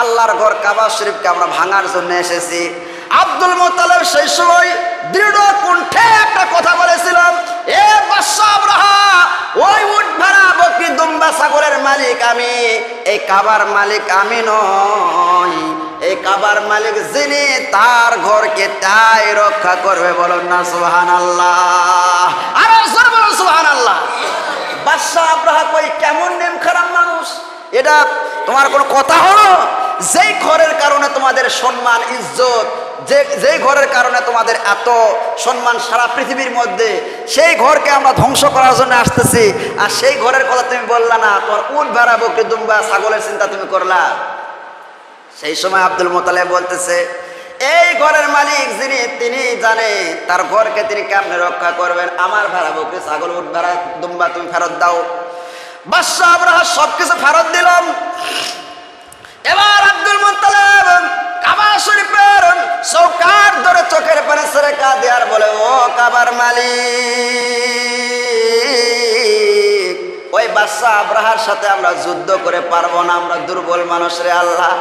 আল্লাহর ঘর কাবা শরীফকে আমরা ভাঙার জন্য এসেছি। আব্দুল মোতালেব সেই সময় দৃঢ় কণ্ঠে একটা কথা বলেছিলাম, এ বাদশা আব্রাহা, ওই উট ভাড়া বকরি দুম্বা সাগরের মালিক আমি। এই কাবার মালিক আমি নই। এই কাবার মালিক যিনি তার ঘরকে তাই রক্ষা করবে। বলুন না সুহান আল্লাহ আরও বলুন সুহান আল্লাহ বাদশাহ আব্রাহা কই? কেমন নেম খারাপ মানুষ। এটা তোমার কোনো কথা হলো? যেই ঘরের কারণে তোমাদের সম্মান, ইজ্জত, যে, যেই ঘরের কারণে তোমাদের এত সম্মান সারা পৃথিবীর মধ্যে, সেই ঘরকে আমরা ধ্বংস করার জন্য আসতেছি। আর সেই ঘরের কথা তুমি বললা না, তোমার উট ভাড়া বকরি দুম্বা ছাগলের চিন্তা তুমি করলা। সেই সময় আব্দুল মোতালে বলতেছে, এই ঘরের মালিক যিনি, তিনি জানে তার ঘরকে তিনি কেমনে রক্ষা করবেন? আমার ভাড়া বকরি ছাগল উঠ ভাড়া দুম্বা তুমি ফেরত দাও। বাদশাহ আব্রাহা সবকিছু ফেরত দিলাম এবার আব্দুল মুত্তালিব কাবা শরীফের চৌকার ধরে চোখের পানে সেরে কাঁদে আর বলে, ও কাবার মালিক, ওই বাদশাহ আব্রাহার সাথে আমরা যুদ্ধ করে পারব না, আমরা দুর্বল মানুষ রে আল্লাহ।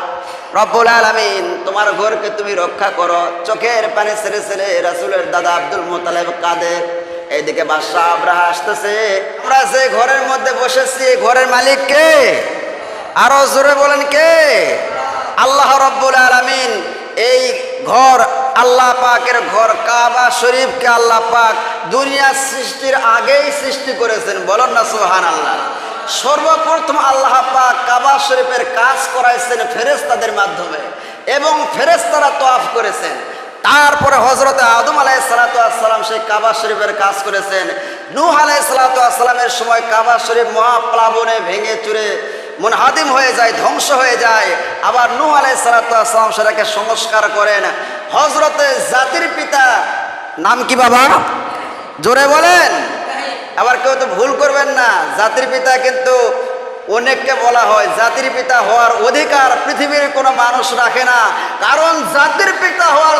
রব্বুল আলামিন, তোমার ঘরকে তুমি রক্ষা করো। চোখের পানে ছেড়ে ছেড়ে রাসূলের দাদা আব্দুল মোতালেব কাঁদে। এইদিকে বাদশাহ আব্রাহা আসতেছে। আমরা যে ঘরের মধ্যে বসেছি, এই ঘরের মালিক কে? আরও জোরে বলেন কে? আল্লাহ রব্বুল আলামিন এই ঘর আল্লাহ পাকের ঘর কাবা শরীফকে আল্লাহ পাক দুনিয়া সৃষ্টির আগেই সৃষ্টি করেছেন। বলেন না সুহান আল্লাহ সর্বপ্রথম আল্লাহ পাক কাবা শরীফের কাজ করাইছেন ফেরেস্তাদের মাধ্যমে এবং ফেরেস্তারা তোয়াফ করেছেন। তারপরে হজরত আদম আলাই সালাতাম সেই কাবা শরীফের কাজ করেছেন। নূহ আলাই সালাতামের সময় কাবা শরীফ মহাপ্লাবনে ভেঙে চুরে মুনহাদিম হয়ে যায়, ধ্বংস হয়ে যায়। আবার নূহ আলাই সালাতাম সেটাকে সংস্কার করেন। হজরতে জাতির পিতা, নাম কি বাবা? জোরে বলেন। আবার কেউ তো ভুল করবেন না, জাতির পিতা কিন্তু অনেককে বলা হয়। জাতির পিতা হওয়ার অধিকার পৃথিবীর কোনো মানুষ রাখে না, কারণ জাতির পিতা হওয়ার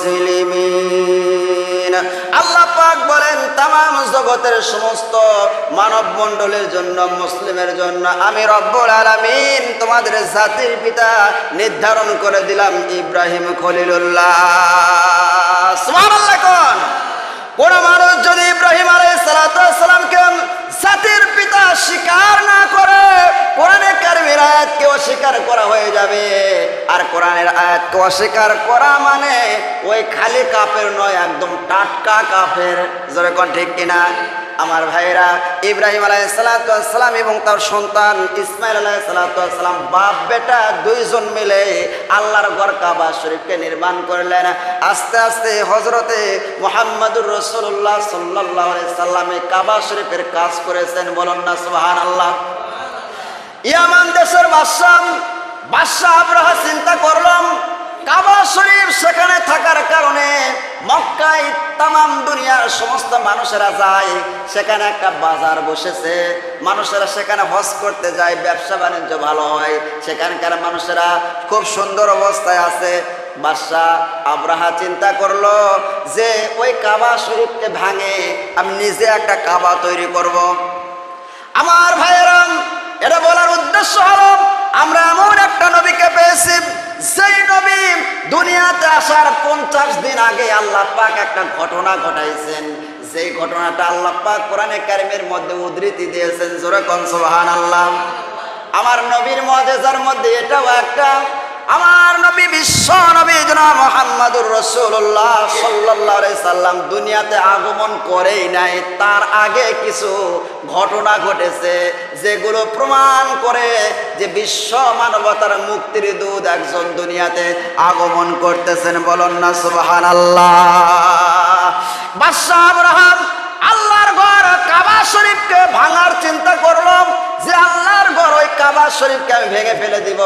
মুসলিমিন। আল্লাহ পাক বলেন তাম জগতের সমস্ত মানব মণ্ডলের জন্য, মুসলিমের জন্য আমি রব্বুল আলামিন তোমাদের জাতির পিতা নির্ধারণ করে দিলাম ইব্রাহিম খলিলুল্লাহ। সুবহানাল্লাহ কোন মানুষ যদি ইব্রাহিম আলাই সালাতামকে জাতির পিতা স্বীকার না করে, কোরআনের কারিমের আয়াতকে অস্বীকার করা হয়ে যাবে। আর কোরআনের আয়াতকে অস্বীকার করা মানে ওই খালি কাপের নয়, একদম টাটকা কাপের। যেরকম ঠিক কিনা? আমার ভাইরা ইব্রাহিম আলাই সালাতাম এবং তার সন্তান ইসমাইল আলাই সালাতাম বাপ বেটা দুইজন মিলে আল্লাহর ঘর কাবা শরীফকে নির্মাণ করলেন। আস্তে আস্তে হজরতে মোহাম্মদুর রসুল্লাহ সাল্লাহ সাল্লামে কাবা শরীফের কাজ করেছেন। বলুন না সুহান আল্লাহ ইয়ামান দেশের বাদশাহ বাদশাহ আব্রাহা চিন্তা করলাম কাবা শরীফ সেখানে থাকার কারণে মক্কায় তাম দুনিয়ার সমস্ত মানুষেরা যায়, সেখানে একটা বাজার বসেছে। মানুষেরা সেখানে হজ করতে যায়, ব্যবসা বাণিজ্য ভালো হয়। সেখানকার মানুষেরা খুব সুন্দর অবস্থায় আছে। বাদশাহ আব্রাহা চিন্তা করল যে, ওই কাবা শরীফকে ভাঙে আমি নিজে একটা কাবা তৈরি করব। আমার ভাইয়েরাম, এটা বলার উদ্দেশ্য হলো আমরা এমন একটা নবীকে পেয়েছি সেই নবী দুনিয়াতে আসার পঞ্চাশ দিন আগে আল্লাহ পাক একটা ঘটনা ঘটাইছেন। সেই ঘটনাটা আল্লাহ পাক কোরআনে কারিমের মধ্যে উদ্ধৃতি দিয়েছেন, জোরে কনসোহান আল্লাহ আমার নবীর মজেজার মধ্যে এটাও একটা। আমার নবী বিশ্ব নবী জনাব মোহাম্মদুর রসুল্লাহ সাল্লাহ সাল্লাম দুনিয়াতে আগমন করেই নাই। তার আগে কিছু ঘটনা ঘটেছে যেগুলো প্রমাণ করে যে বিশ্ব মানবতার মুক্তির দুধ একজন দুনিয়াতে আগমন করতেছেন। বলুন না সুবাহান আল্লাহ বাদশাহ আল্লাহর ঘর কাবা শরীফকে ভাঙার চিন্তা করলাম যে আল্লাহর ঘর ওই কাবা শরীফকে আমি ভেঙে ফেলে দিব।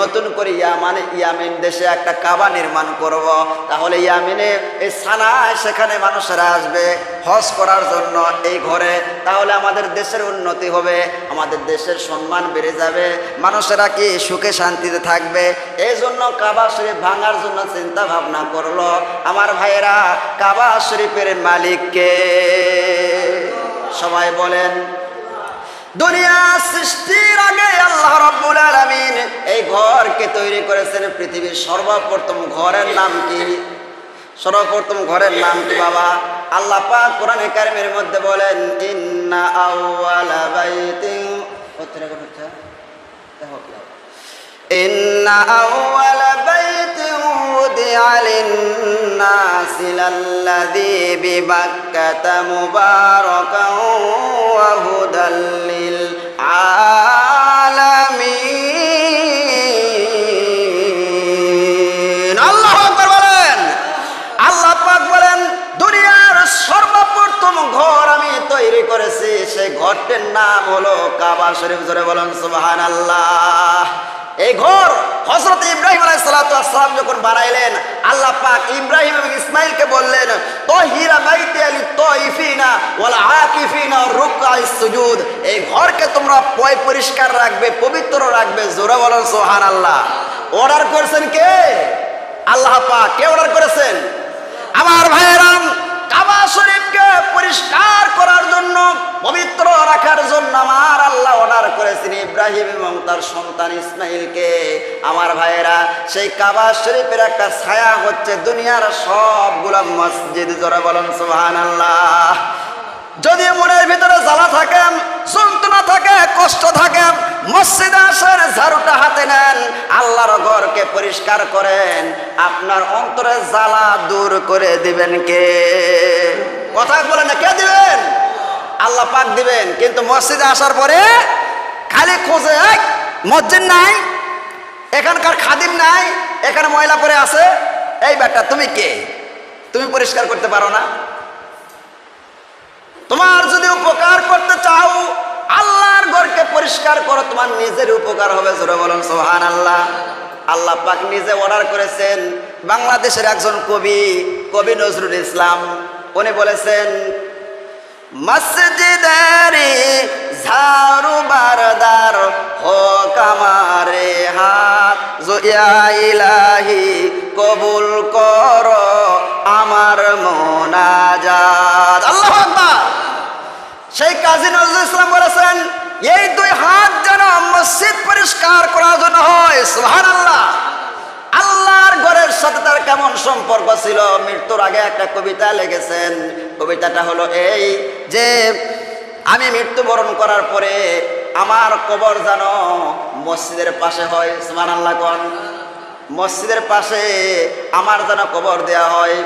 নতুন করে ইয়ামানে, ইয়ামিন দেশে একটা কাবা নির্মাণ করব। তাহলে ইয়ামিনে, এই সানায় সেখানে মানুষেরা আসবে হজ করার জন্য এই ঘরে। তাহলে আমাদের দেশের উন্নতি হবে, আমাদের দেশের সম্মান বেড়ে যাবে, মানুষেরা কি সুখে শান্তিতে থাকবে? এই জন্য কাবা শরীফ ভাঙার জন্য চিন্তা ভাবনা করল। আমার ভাইয়েরা, কাবা শরীফের মালিককে সবাই বলেন দুনিয়া সৃষ্টির আগে আল্লাহ রাব্বুল আলামিন এই ঘরকে তৈরি করেছেন পৃথিবীর সর্বপ্রথম ঘরের নাম কি সর্বপ্রথম ঘরের নাম কি বাবা আল্লাহ পাক কোরআনে কারিমের মধ্যে বলেন ইন্না আউওয়ালা বাইতিন কোথায় কোন হচ্ছে দেখো কি হবে। إن أول بيت وضع للناس للذي ببكة مباركا ঘরটির নাম হলো কাবা শরীফ, জোরে বলেন সুবহান আল্লাহ এই ঘর হজরত ইব্রাহিম আলাইসালাম যখন বানাইলেন, আল্লাহ পাক ইব্রাহিম এবং ইসমাইলকে বললেন এই ঘরকে তোমরা পয় পরিষ্কার রাখবে, পবিত্র রাখবে, জোরে বলেন সুবহান আল্লাহ অর্ডার করেছেন কে? আল্লাহ পাক কে অর্ডার করেছেন? আমার ভাইয়েরাম কাবা শরীফকে পরিষ্কার করার জন্য, পবিত্র রাখার জন্য আমার আল্লাহ অর্ডার করেছেন ইব্রাহিম এবং তার সন্তান ইসমাইলকে। আমার ভাইয়েরা, সেই কাবা শরীফের একটা ছায়া হচ্ছে দুনিয়ার সবগুলো মসজিদ। জোরা বলেন সুহান আল্লাহ যদি মনের ভিতরে জ্বালা থাকে যন্ত্রণা থাকে কষ্ট থাকে মসজিদে আসেন ঝাড়ুটা হাতে নেন আল্লাহর ঘরকে পরিষ্কার করেন আপনার অন্তরে জ্বালা দূর করে দিবেন কে? কথা বলেন না কে দিবেন? আল্লাহ পাক দিবেন কিন্তু মসজিদে আসার পরে খালি খোঁজে "এই, মসজিদ নাই এখানকার খাদিম নাই এখানে ময়লা পরে আছে এই ব্যাটা তুমি কে? তুমি পরিষ্কার করতে পারো না? তোমার যদি উপকার করতে চাও, আল্লাহর ঘরকে পরিষ্কার করো, তোমার নিজের উপকার হবে, জোরে বলুন সোহান আল্লাহ আল্লাহ পাক নিজে অর্ডার করেছেন, বাংলাদেশের একজন কবি কবি নজরুল ইসলাম। উনি বলেছেন মসজিদারি ঝাড়ু বারদার হোক আমারে হাত ইলাহি কবুল কর আমার আকবার সেই কাজী নজরুল ইসলাম বলেছেন, এই দুই হাত যেন মসজিদ পরিষ্কার করার জন্য হয়। সোহান আল্লাহ আল্লাহর ঘরের সাথে তার কেমন সম্পর্ক ছিল? মৃত্যুর আগে একটা কবিতা লিখেছেন। কবিতাটা হলো এই যে, আমি মৃত্যুবরণ করার পরে আমার কবর যেন মসজিদের পাশে হয়। সোহান আল্লাহ কন? মসজিদের পাশে আমার যেন কবর দেয়া হয়।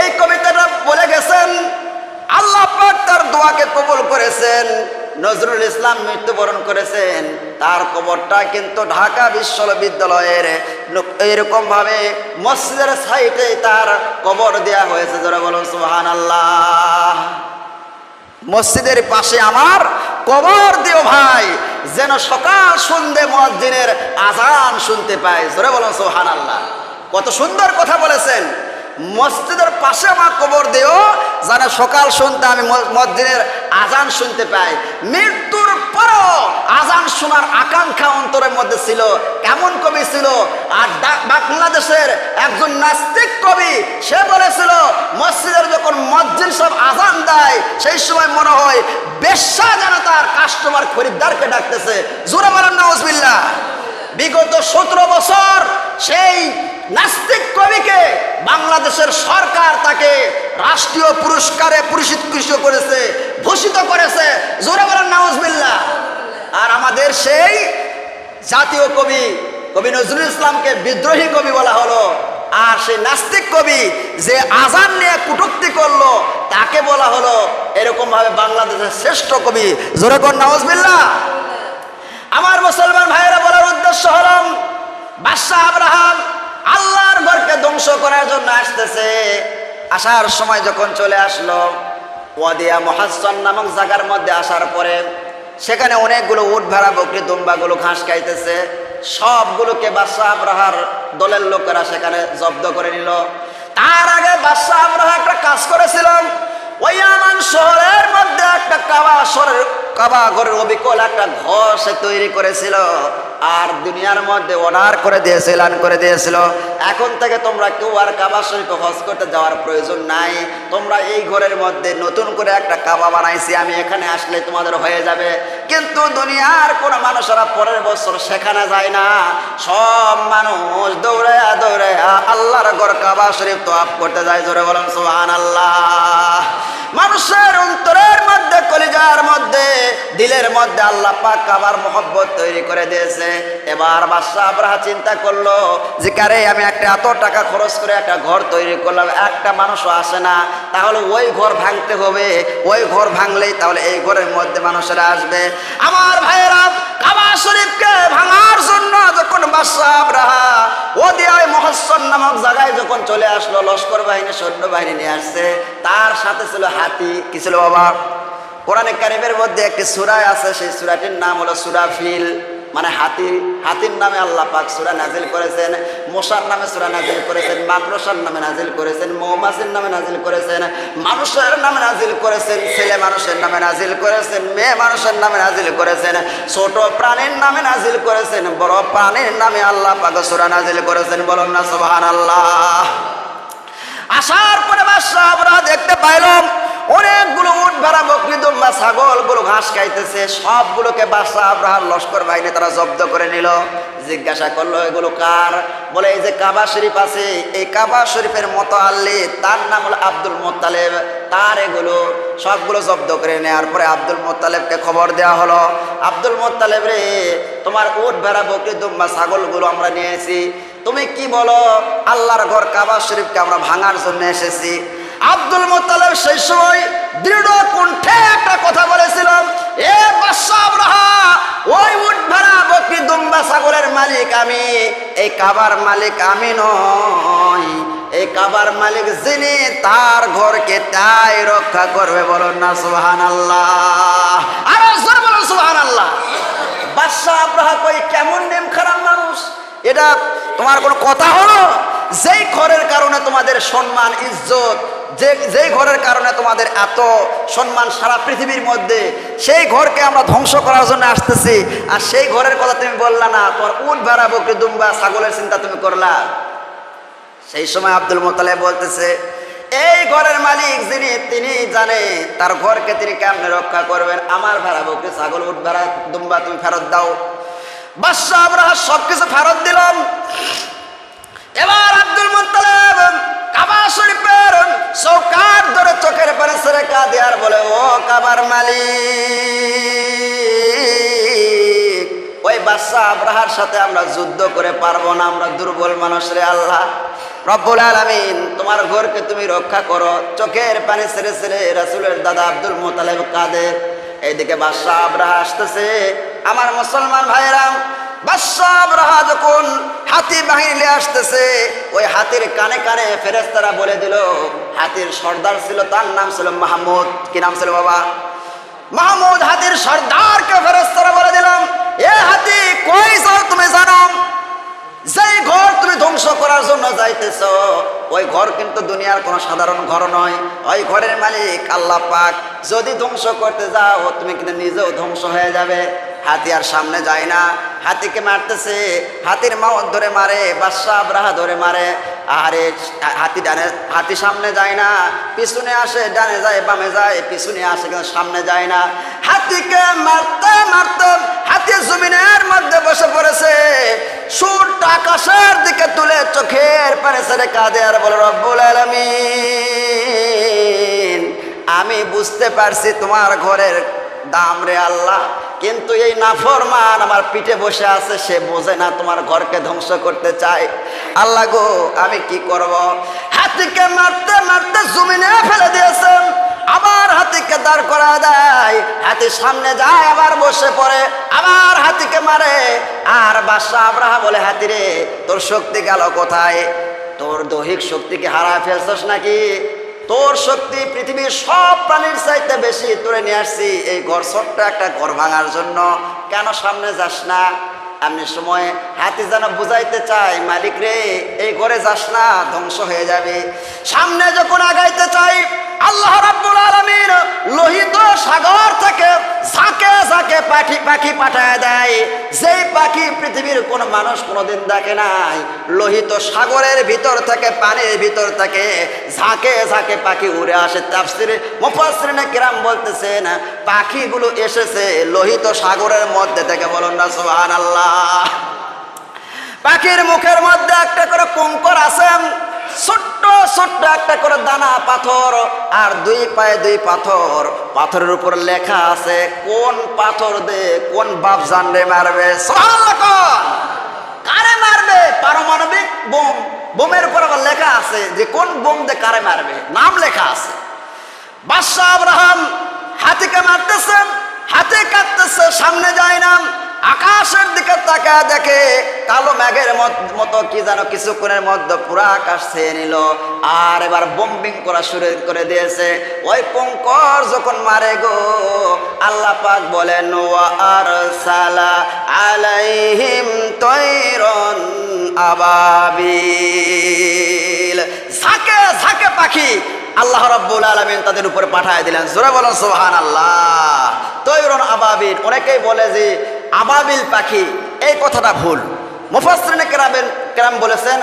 এই কবিতাটা বলে গেছেন আল্লাহ পাক তার দোয়াকে কবুল করেছেন, নজরুল ইসলাম মৃত্যুবরণ করেছেন। তার কবরটা কিন্তু ঢাকা বিশ্ববিদ্যালয়ের এরকম ভাবে মসজিদের সাইডে তার কবর দেয়া হয়েছে যারা বলুন সুহান আল্লাহ মসজিদের পাশে আমার কবর দিও ভাই, যেন সকাল সন্ধে মসজিদের আজান শুনতে পাই জোরে বলুন সোহান আল্লাহ কত সুন্দর কথা বলেছেন। মসজিদের পাশে আমার কবর দেও, যেন সকাল শুনতে আমি মসজিদের আজান শুনতে পাই। মৃত্যুর পরও আজান শোনার আকাঙ্ক্ষা অন্তরের মধ্যে ছিল, কেমন কবি ছিল? আর বাংলাদেশের একজন নাস্তিক কবি, সে বলেছিল, মসজিদের যখন মসজিদ সব আজান দেয়, সেই সময় মনে হয় বেশ্যা যেন তার কাস্টমার খরিদ্দারকে ডাকতেছে। জোরে বলেন নওয়াজবিল্লা বিগত সতেরো বছর সেই নাস্তিক কবিকে বাংলাদেশের সরকার তাকে রাষ্ট্রীয় পুরস্কারে পুরস্কৃত করেছে, ভূষিত করেছে। জোরে বলেন নওয়াজবিল্লা আর আমাদের সেই জাতীয় কবি কবি নজরুল ইসলামকে বিদ্রোহী কবি বলা হলো। আর সেই নাস্তিক কবি যে আজান নিয়ে কুটুক্তি করল, তাকে বলা হলো এরকম ভাবে বাংলাদেশের শ্রেষ্ঠ কবি। জোরেকর নওয়াজবিল্লা আমার মুসলমান ভাইয়েরা, বলার উদ্দেশ্য হল, বাদশাহ আব্রাহাম আল্লাহর ঘরকে ধ্বংস করার জন্য আসতেছে। আসার সময় যখন চলে আসলো, ওয়াদিয়া মহাসন নামক জায়গার মধ্যে আসার পরে সেখানে অনেকগুলো উট ভেড়া, বকরি, দুম্বাগুলো ঘাস খাইতেছে। সবগুলোকে বাদশাহ আবরাহার দলের লোকেরা সেখানে জব্দ করে নিল। তার আগে বাদশাহ আবরাহা একটা কাজ করেছিলাম ওই আমান শহরের মধ্যে একটা কাবা শহরের কাবা ঘরের অবিকল একটা ঘর সে তৈরি করেছিল। আর দুনিয়ার মধ্যে অর্ডার করে দিয়েছিল এলান করে দিয়েছিল। এখন থেকে তোমরা কেউ আর কাবা শরীফে হজ করতে যাওয়ার প্রয়োজন নাই। তোমরা এই ঘরের মধ্যে নতুন করে একটা কাবা বানাইছি, আমি এখানে আসলে তোমাদের হয়ে যাবে। কিন্তু দুনিয়ার কোনো মানুষেরা পরের বছর সেখানে যায় না। সব মানুষ দৌড়ে দৌড়ে আল্লাহর ঘর কাবা শরীফ তো আপ করতে যায়, জোরে বলেন সোহান আল্লাহ মানুষের অন্তরের মধ্যে, কলিজার মধ্যে, দিলের মধ্যে আল্লাহ পাক কাবার মোহব্বত তৈরি করে দিয়েছে। এবার বাদশাহ আবরাহা চিন্তা করল যে, কারে, আমি একটা এত টাকা খরচ করে একটা ঘর তৈরি করলাম, একটা মানুষও আসে না। তাহলে ওই ঘর ভাঙতে হবে। ওই ঘর ভাঙলেই তাহলে এই ঘরের মধ্যে মানুষেরা আসবে। আমার ভাইয়েরা, কাবা শরীফকে ভাঙার জন্য যখন বাদশাহ আবরাহা ও দিয়ে মহস্সন নামক জায়গায় যখন চলে আসলো, লস্কর বাহিনী সৈন্যবাহিনী নিয়ে আসছে, তার সাথে ছিল হাতি, কি ছিল বাবা? কোরআনে কারিমের মধ্যে একটি সুরায় আছে, সেই সুরাটির নাম হলো সুরাফিল মানে হাতি, হাতির নামে আল্লাহ পাক সুরা নাজিল করেছেন, মশার নামে সুরা নাজিল করেছেন মাকড়সার নামে নাজিল করেছেন, মৌমাছির নামে নাজিল করেছেন, মানুষের নামে নাজিল করেছেন, ছেলে মানুষের নামে নাজিল করেছেন, মেয়ে মানুষের নামে নাজিল করেছেন, ছোট প্রাণীর নামে নাজিল করেছেন, বড় প্রাণীর নামে আল্লাহ পাক সুরা নাজিল করেছেন, বলুন না সুবহান আল্লাহ আসার পরে বাদশাহ আমরা দেখতে পাইলাম অনেকগুলো উঠ ভেড়া বকরি দুম্বা ছাগলগুলো ঘাস খাইতেছে, সবগুলোকে বাসা আব্রাহার লস্কর বাহিনী তারা জব্দ করে নিল। জিজ্ঞাসা করল, এগুলো কার? বলে, এই যে কাবা শরীফ আছে, এই কাবা শরীফের মতো আল্লি তার নাম হলো আব্দুল মোত্তালেব। তার এগুলো সবগুলো জব্দ করে নেওয়ার পরে আব্দুল মোত্তালেবকে খবর দেওয়া হলো। আব্দুল মোত্তালেব রে, তোমার উঠ ভেড়া বকরি দুম্বা ছাগলগুলো আমরা নিয়েছি। তুমি কি বলো, আল্লাহর ঘর কাবা শরীফকে আমরা ভাঙার জন্য এসেছি। আব্দুল মোত্তালেব সেই সময় দৃঢ় কণ্ঠে একটা কথা বলেছিলাম এ বাদশাহ ওই উট ভেড়া বকরি দুম্বা ছাগলের মালিক আমি। এই কাবার মালিক আমি নই। এই কাবার মালিক যিনি, তার ঘরকে তাই রক্ষা করবে বলুন না সুহান আল্লাহ আরও জোর সুহান আল্লাহ বাদশাহ আব্রাহা কই, কেমন নেম খারাপ মানুষ? এটা তোমার কোনো কথা হলো? যেই ঘরের কারণে তোমাদের সম্মান, ইজ্জত যে যেই ঘরের কারণে তোমাদের এত সম্মান সারা পৃথিবীর মধ্যে, সেই ঘরকে আমরা ধ্বংস করার জন্য আসতেছি। আর সেই ঘরের কথা তুমি বললা না তোমার উট ভেড়া বকরি দুম্বা ছাগলের চিন্তা তুমি করলা। সেই সময় আব্দুল মোতালে বলতেছে, এই ঘরের মালিক যিনি, তিনি জানে তার ঘরকে তিনি কেমনে রক্ষা করবেন। আমার ভেড়া বকরি ছাগল উঠ ভেড়া দুম্বা তুমি ফেরত দাও। বাদশাহ আমরা সবকিছু ফেরত দিলাম এবার আব্দুল মুত্তালিব কাবা শরীফের কাঁদে আর বলে, ও কাবার মালিক, ওই বাদশাহ আব্রাহার সাথে আমরা যুদ্ধ করে পারব না, আমরা দুর্বল মানুষ রে আল্লাহ। রব্বুল আলামিন, তোমার ঘরকে তুমি রক্ষা করো। চোখের পানি ছেড়ে ছেড়ে রাসুলের দাদা আব্দুল মোতালেব কাদের এইদিকে বাদশাহ আব্রাহা আসতেছে। আমার মুসলমান ভাইরাম বাদশাহ আব্রাহা যখন হাতি বাহিনী আসতেছে, ওই হাতির কানে কানে ফেরেস্তারা বলে দিল, হাতির সর্দার ছিল তার নাম ছিল মাহমুদ। কি নাম ছিল বাবা? মাহমুদ হাতির সর্দারকে ফেরেস্তারা বলে দিলাম, এ হাতি কই তুমি জানো? যেই ঘর তুমি ধ্বংস করার জন্য যাইতেছ, ওই ঘর কিন্তু দুনিয়ার কোনো সাধারণ ঘর নয়। ওই ঘরের মালিক আল্লাহ পাক। যদি ধ্বংস করতে যাও, তুমি কিন্তু নিজেও ধ্বংস হয়ে যাবে। হাতি আর সামনে যায় না। হাতিকে মারতেছে, হাতির মাও ধরে মারে, বাদশাহ আব্রাহা ধরে মারে। আরে হাতি ডানে, হাতি সামনে যায় না। পিছনে আসে, ডানে যায়, বামে যায়, পিছনে আসে, কিন্তু সামনে যায় না। হাতিকে মারতে মারতে, হাতি জমিনের মধ্যে বসে পড়েছে। সুর আকাশের দিকে তুলে চোখের পানে ছেড়ে কাঁদে আর বলে, রব্বুল আলমিন, আমি বুঝতে পারছি তোমার ঘরের দাম রে আল্লাহ, কিন্তু এই নাফরমান আমার পিঠে বসে আছে, সে বোঝে না তোমার ঘরকে ধ্বংস করতে চায়। আল্লাহ গো, আমি কি করব? হাতিকে মারতে মারতে জমিনে ফেলে দিয়েছেন আবার হাতিকে দাঁড় করা দেয়। হাতি সামনে যায়, আবার বসে পড়ে, আবার হাতিকে মারে। আর বাদশাহ আব্রাহা বলে, হাতি রে, তোর শক্তি গেল কোথায়? তোর দৈহিক শক্তিকে হারায় ফেলছস নাকি? তোর শক্তি পৃথিবীর সব প্রাণীর চাইতে বেশি তোরে নিয়ে আসছি। এই ঘর ছোট্ট একটা ঘর ভাঙার জন্য। কেন সামনে যাস না? এমনি সময় হাতি যেন বুঝাইতে চাই মালিক রে, এই ঘরে যাস না, ধ্বংস হয়ে যাবে। সামনে যখন আগাইতে চাই, আল্লাহ রাব্বুল আলামিন পাখি পাখি পাঠায় দেয়। যেই পাখি পৃথিবীর কোন মানুষ কোনোদিন দেখে নাই, লোহিত সাগরের ভিতর থেকে, পানির ভিতর থেকে ঝাঁকে ঝাঁকে পাখি উড়ে আসে। তাফসির মুফাসসিরিনে কিরাম বলতেছেন, পাখিগুলো এসেছে লোহিত সাগরের মধ্যে থেকে। বলুন না, সুবহানাল্লাহ। পাখির মুখের মধ্যে একটা করে কঙ্কর আছে ছোট্ট ছোট্ট একটা করে দানা, পাথর, আর দুই পায়ে দুই পাথর। পাথরের উপর লেখা আছে, কোন পাথর দে, কোন বাপ জানরে মারবে? কারে মারবে? পারমাণবিক বোম। বোমের উপর আবার লেখা আছে যে কোন বোম দে কারে মারবে? নাম লেখা আছে। বাদশাহ আব্রাহাম হাতিকে মারতেছেন, হাতে কাটতেছে সামনে যায় না। আকাশের দিকে তাকায় দেখে কালো মেঘের মত- কি যেন কিছুক্ষণের মধ্যে পুরো আকাশ ছেয়ে নিল। আর এবার বোম্বিং করা শুরু করে দিয়েছে। ওই পঙ্কর যখন মারে গো, আল্লাহ পাক বলেন আর সালা আলাইহিম তৈরন আবাবিল। ঝাঁকে ঝাঁকে পাখি আল্লাহ রাব্বুল আলামিন তাদের উপরে পাঠায় দিলেন। জোরে বলেন সুবহান আল্লাহ তৈরন আবাবিল। অনেকেই বলে যে আবাবিল পাখি, এই কথাটা ভুল। মুফাসরিনে কেরামের কেরাম বলেছেন,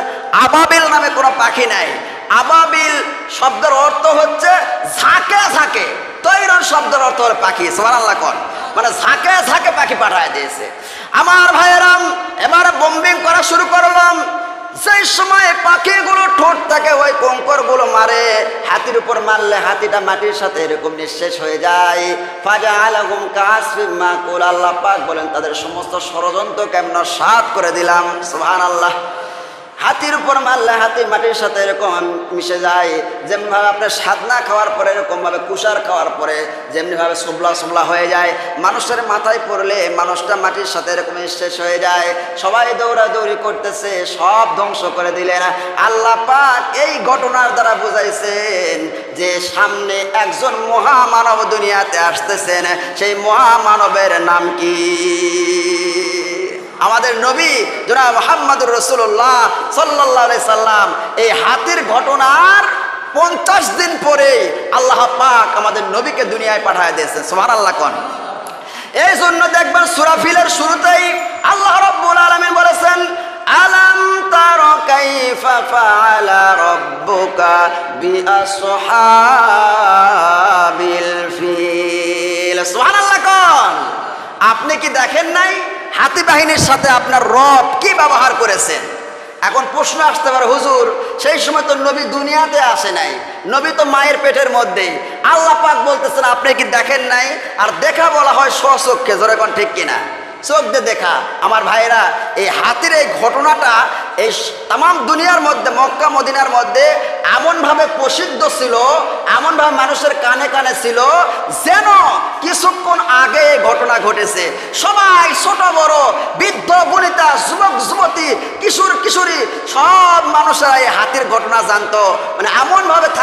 আবাবিল নামে কোনো পাখি নাই। আবাবিল শব্দের অর্থ হচ্ছে ঝাঁকে ঝাঁকে। তৈরন শব্দের অর্থ হল পাখি সোমারাল্লা কন। মানে ঝাঁকে ঝাঁকে পাখি পাঠায় দিয়েছে। আমার ভাইয়েরাম, এবার বোম্বিং করা শুরু করলাম। সেই সময় পাখিগুলো ঠোঁট থাকে ওই কঙ্করগুলো মারে। হাতির উপর মারলে হাতিটা মাটির সাথে এরকম নিঃশেষ হয়ে যায়। ফাজা আলাগুম কাসফিম মাকুল আল্লাহ পাক বলেন, তাদের সমস্ত ষড়যন্ত্র কেমন সাফ করে দিলাম। সুবহানাল্লাহ। হাতির উপর মারলে হাতি মাটির সাথে এরকম মিশে যায়, যেমনিভাবে আপনার সাদনা খাওয়ার পরে, এরকমভাবে কুষার খাওয়ার পরে যেমনিভাবে সোবলা সোবলা হয়ে যায়। মানুষের মাথায় পড়লে মানুষটা মাটির সাথে এরকম শেষ হয়ে যায়। সবাই দৌড়াদৌড়ি করতেছে, সব ধ্বংস করে দিলেন। আল্লাহ পাক এই ঘটনার দ্বারা বুঝাইছেন যে সামনে একজন মহামানব দুনিয়াতে আসতেছেন। সেই মহামানবের নাম কি? আমাদের নবী জনাব মোহাম্মদুর রসুল্লাহ সাল্লাহ সাল্লাম, এই হাতির ঘটনার পঞ্চাশ দিন পরে আল্লাহ পাক আমাদের নবীকে দুনিয়ায় পাঠায় দিয়েছেন। সোহান আল্লাহ কন। এই জন্য দেখবেন সুরাফিলের শুরুতেই আল্লাহ রব্বুল আলমিন বলেছেন, আলাম তার ফিল। আপনি কি দেখেন নাই? হাতি বাহিনীর সাথে আপনার রব কি ব্যবহার করেছেন? এখন প্রশ্ন আসতে পারে, হুজুর, সেই সময় তো নবী দুনিয়াতে আসে নাই। নবী তো মায়ের পেটের মধ্যেই। আল্লাহ পাক বলতেছেন, আপনি কি দেখেন নাই? আর দেখা বলা হয় স্বচক্ষে, জোরে কোন ঠিক কিনা? চোখ দিয়ে দেখা। আমার ভাইরা এই হাতির এই ঘটনাটা এই তাম দুনিয়ার মধ্যে, মক্কা, মদিনার মধ্যে এমনভাবে প্রসিদ্ধ ছিল, এমনভাবে মানুষের কানে কানে ছিল যেন কিছুক্ষণ আগে এই ঘটনা ঘটেছে। সবাই ছোট, বড়, বৃদ্ধ, বনিতা, যুবক, যুবতী, কিশোর, কিশোরী, সব মানুষেরা এই হাতির ঘটনা জানতো। মানে এমনভাবে থাক